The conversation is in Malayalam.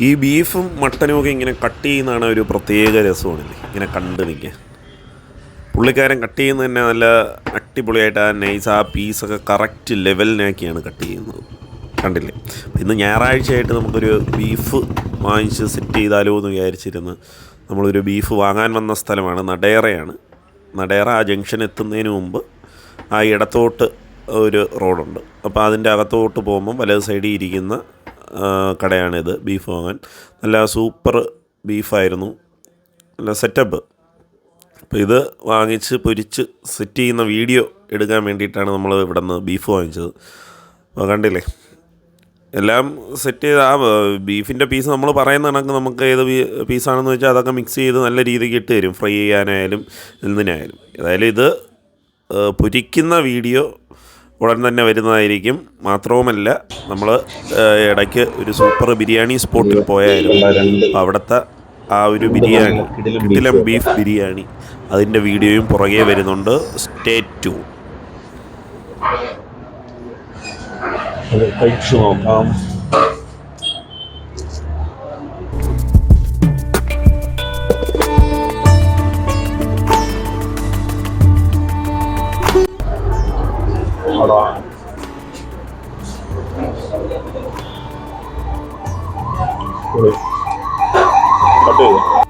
ഈ ബീഫും മട്ടനും ഒക്കെ ഇങ്ങനെ കട്ട് ചെയ്യുന്നതാണ് ഒരു പ്രത്യേക രസമാണല്ലേ ഇങ്ങനെ കണ്ട് നിൽക്കുക പുള്ളിക്കാരൻ കട്ട് ചെയ്യുന്നത് തന്നെ നല്ല അടിപൊളിയായിട്ട് ആ നൈസ് ആ പീസൊക്കെ കറക്റ്റ് ലെവലിനാക്കിയാണ് കട്ട് ചെയ്യുന്നത്. കണ്ടില്ലേ? ഇന്ന് ഞായറാഴ്ചയായിട്ട് നമുക്കൊരു ബീഫ് വാങ്ങിച്ച് സെറ്റ് ചെയ്താലോ എന്ന് വിചാരിച്ചിരുന്ന്. നമ്മളൊരു ബീഫ് വാങ്ങാൻ വന്ന സ്ഥലമാണ് നടേറയാണ്. നടേറ ആ ജംഗ്ഷൻ എത്തുന്നതിന് മുമ്പ് ആ ഇടത്തോട്ട് ഒരു റോഡുണ്ട് അപ്പോൾ അതിന്റെ അകത്തോട്ട് പോകുമ്പോൾ വലത് സൈഡിൽ ഇരിക്കുന്ന കടയാണിത് ബീഫ് വാങ്ങാൻ. നല്ല സൂപ്പർ ബീഫായിരുന്നു. നല്ല സെറ്റപ്പ്. അപ്പോൾ ഇത് വാങ്ങിച്ച് പൊരിച്ച് സെറ്റ് ചെയ്യുന്ന വീഡിയോ എടുക്കാൻ വേണ്ടിയിട്ടാണ് നമ്മൾ ഇവിടെ നിന്ന് ബീഫ് വാങ്ങിച്ചത്. അപ്പോൾ കണ്ടില്ലേ? എല്ലാം സെറ്റ് ചെയ്ത് ആ ബീഫിന്റെ പീസ് നമ്മൾ പറയുന്ന കണക്ക് നമുക്ക് ഏത് പീസാണെന്ന് വെച്ചാൽ അതൊക്കെ മിക്സ് ചെയ്ത് നല്ല രീതിക്ക് ഇട്ട് തരും. ഫ്രൈ ചെയ്യാനായാലും എന്തിനായാലും. ഏതായാലും ഇത് പൊരിക്കുന്ന വീഡിയോ ഉടൻ തന്നെ വരുന്നതായിരിക്കും. മാത്രവുമല്ല നമ്മൾ ഇടയ്ക്ക് ഒരു സൂപ്പർ ബിരിയാണി സ്പോട്ടിൽ പോയായിരുന്നു. അവിടുത്തെ ആ ഒരു ബിരിയാണി കിടിലം ബീഫ് ബിരിയാണി. അതിന്റെ വീഡിയോയും പുറകെ വരുന്നുണ്ട്. സ്റ്റേ ടു കഴിച്ചു നോക്കാം. അടാ. പൊളി. കട്ട് ചെയ്തോ?